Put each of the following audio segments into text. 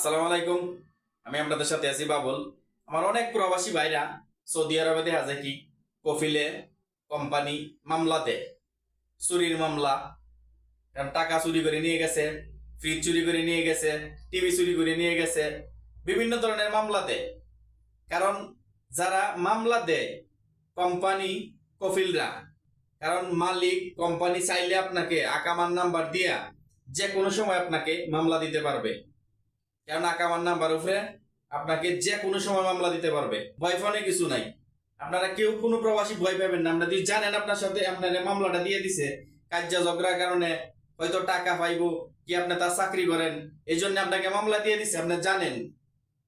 আসসালামু আলাইকুম। আমি আপনাদের সাথে আছি বাবুল। আমার অনেক প্রবাসী ভাইরা সৌদি আরবে দেখা যায় কি? কফিলে, কোম্পানি, মামলাতে। চুরির মামলা। কারণ টাকা চুরি করে নিয়ে গেছে, ফ্রিজ চুরি করে নিয়ে গেছে, টিভি চুরি করে নিয়ে গেছে, বিভিন্ন ধরনের মামলাতে। কারণ যারা মামলা দেয়, কোম্পানি, কফিলরা, কারণ মালিক, কোম্পানি চাইলে আপনাকে আকামার নাম্বার দিয়া যে কোনো সময় আপনাকে মামলা দিতে পারবে। কারণ আকামার নাম্বার উপরে আপনাকে যে কোনো সময় মামলা দিতে পারবে। ভয় ফোনে কিছু নাই। আপনারা কেউ কোনো প্রবাসী ভয় পাবেন না। আপনারা যদি জানেন আপনার সাথে আপনার মামলাটা দিয়ে দিছে, কার্য ঝগড়ার কারণে হয়তো টাকা পাইবো, কি আপনি তার চাকরি করেন এই জন্য আপনাকে মামলা দিয়ে দিছে। আপনি জানেন,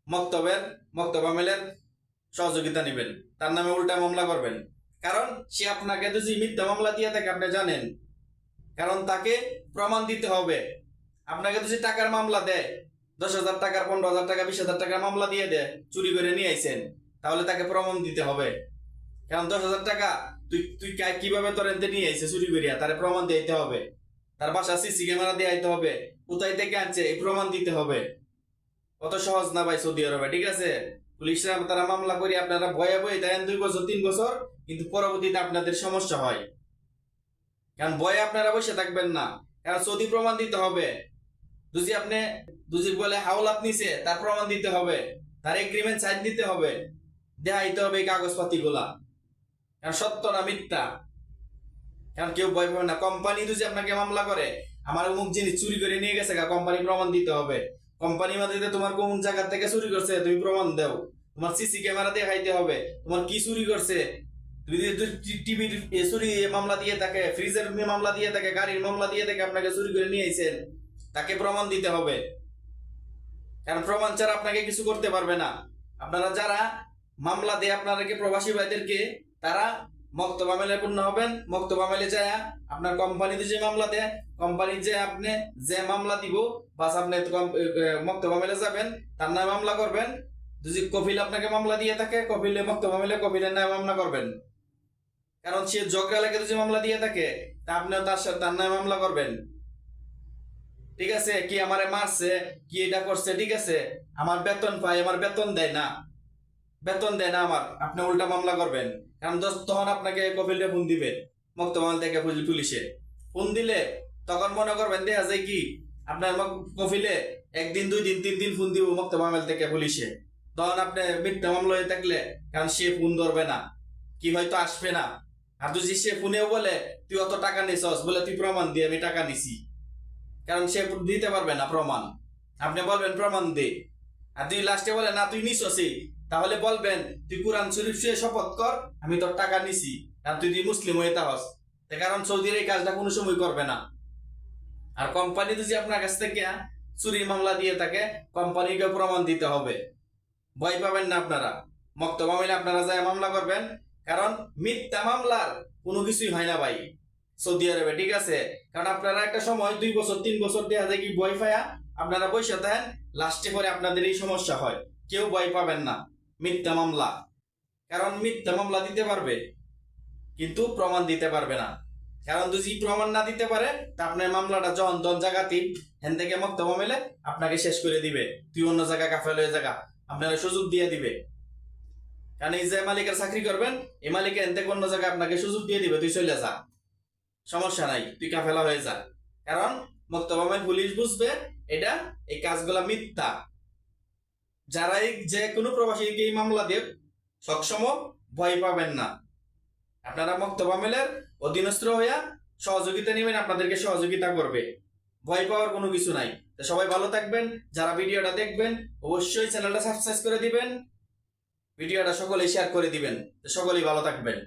মক্তবের, মক্তব আমেলের সহযোগিতা নেবেন। তার নামে উল্টা মামলা করবেন। কারণ সে আপনাকে যদি মিথ্যা মামলা দিয়ে থাকে, আপনি জানেন। কারণ তাকে প্রমাণ দিতে হবে। আপনাকে যদি টাকার মামলা দেয়। দশ হাজার টাকার, পনেরো হাজার টাকা, বিশ হাজার টাকার মামলা দিয়ে দেয়, চুরি করে নিয়ে আইছেন। তাহলে তাকে প্রমাণ দিতে হবে। কারণ দশ হাজার টাকা, তুই তুই কীভাবে তোর এনতে নিয়ে আইছে চুরি করিয়া? তার প্রমাণ দিতে হবে। তার বাসা সিসি ক্যামেরা দিয়ে আইতে হবে। কোথায় থেকে আনছে, এই প্রমাণ দিতে হবে। অত সহজ না ভাই সৌদি আরবে, ঠিক আছে? পুলিশরা তারা মামলা করি আপনারা ভয়ে ভয়ে দেন দুই বছর, তিন বছর, কিন্তু পরবর্তীতে আপনাদের সমস্যা হয়। কারণ ভয়ে আপনারা বসে থাকবেন না। কারণ সৌদি প্রমাণ দিতে হবে। যদি আপনি যদি বলে হাওলাত নিছে, তার প্রমাণ দিতে হবে, তার এগ্রিমেন্ট সাইন দিতে হবে, দেখাইতে হবে এই কাগজপাতি গুলা কারণ সত্য না মিথ্যা? কারণ কেউ ভয় পাবে না। কোম্পানি যদি আপনাকে মামলা করে, আমার অমুক জিনিস চুরি করে নিয়ে গেছে গা, কোম্পানি প্রমাণ দিতে হবে। কোম্পানি মাঝে তোমার কোন জায়গা থেকে চুরি করছে, তুমি প্রমাণ দাও। তোমার সিসি ক্যামেরা দেখাইতে হবে, তোমার কি চুরি করছে? তুমি টিভির চুরি মামলা দিয়ে থাকে, ফ্রিজের মামলা দিয়ে থাকে, গাড়ির মামলা দিয়ে থাকে, আপনাকে চুরি করে নিয়ে আইছেন। তাকে প্রমাণ দিতে হবে। কারণ প্রমাণ ছাড়া আপনাকে কিছু করতে পারবে না। আপনারা যারা মামলা দেয় আপনাদেরকে প্রবাসী ভাইদেরকে, তারা মক্তব আমেলে পূর্ণ হবেন। মক্তব আমেলে যায় আপনার কোম্পানিতে যে মামলা দেয় কোম্পানি যে আপনি যে মামলা দিব, বাস আপনি মক্তব আমেলে যাবেন, তার নামে মামলা করবেন। যদি কপিল আপনাকে মামলা দিয়ে থাকে কপিলে মক্তব আমেলে কপিলের নামে মামলা করবেন। কারণ সে ঝগড়া লেগে যদি মামলা দিয়ে থাকে, তা আপনি তার সাথে তার নামে মামলা করবেন। ঠিক আছে? কি আমারে মারছে? কি এটা করছে? ঠিক আছে? আমার বেতন পাই আমার বেতন দেয় না। বেতন দেয় না আমার। আপনি উল্টা মামলা করবেন। কারণ তখন আপনাকে কপিলে ফোন দিবে। মুক্তমাল থেকে পুলি- পুলিশে। ফোন দিলে তখন মনে করবেন, দেখা যায় কি? আপনার কপিলে একদিন, দুই দিন, তিন দিন ফোন দিব মুক্তমাল থেকে পুলিশে। তখন আপনি মিথ্যা মামলা হয়ে থাকলে, কারণ সে ফোন ধরবে না। কি হয়তো আসবে না। আর যদি সে ফোনেও বলে, তুই অত টাকা নিছস, বলে, তুই প্রমাণ দিয়ে আমি টাকা নিছি। কারণ সে দিতে পারবে না প্রমাণ। আপনি বলবেন, প্রমাণ দে। আর তুই লাস্টে বলে, না, তুই নিছসই তাহলে বলবেন, তুই কোরআন শরীফ শুয়ে শপথ কর, আমি তোর টাকা নিছি। আর তুই মুসলিম হয়ে তাহস কারণ সৌদির এই কাজটা কোনো সময় করবে না। আর কোম্পানি যদি আপনার কাছ থেকে চুরি মামলা দিয়ে থাকে কোম্পানিকে প্রমাণ দিতে হবে। ভয় পাবেন না আপনারা। মক্ত মামলা আপনারা যায় মামলা করবেন, কারণ মিথ্যা মামলার কোনো কিছুই হয় না ভাই। সৌদি আরবে, ঠিক আছে? কারণ আপনারা একটা সময় দুই বছর, তিন বছর দেখা যায় কি ভয় পায়া? আপনারা বসে থাকেন লাস্টে পরে আপনাদের এই সমস্যা হয়। কেউ ভয় পাবেন না। মিথ্যা মামলা। কারণ মিথ্যা মামলা দিতে পারবে, কিন্তু প্রমাণ দিতে পারবে না। কারণ যদি প্রমাণ না দিতে পারে, তা আপনার মামলাটা যখন দন জায়গাতে হেন থেকে মুক্ত মামলে আপনাকে শেষ করে দিবে। তুই অন্য জায়গা কাফেল হয়ে জায়গা আপনার সুযোগ দিয়ে দিবে। কারণ এই যে মালিকের চাকরি করবেন, এই মালিকের হেন থেকে অন্য জায়গায় আপনাকে সুযোগ দিয়ে দিবে, তুই চলে যা। সমস্যা নাই, তুই কাফেলা হয়ে যা। কারণ মক্তবামের পুলিশ বুঝবে এটা, এই কাজগুলা মিথ্যা। যারা যে কোনো প্রবাসীকে এই মামলা দেব, সবসময় ভয় পাবেন না। আপনারা মক্তবামেলের অধীনস্থ হইয়া সহযোগিতা নেবেন, আপনাদেরকে সহযোগিতা করবে। ভয় পাওয়ার কোনো কিছু নাই। তো সবাই ভালো থাকবেন, যারা ভিডিওটা দেখবেন, অবশ্যই চ্যানেলটা সাবস্ক্রাইব করে দিবেন, ভিডিওটা সকলেই শেয়ার করে দিবেন। সকলেই ভালো থাকবেন।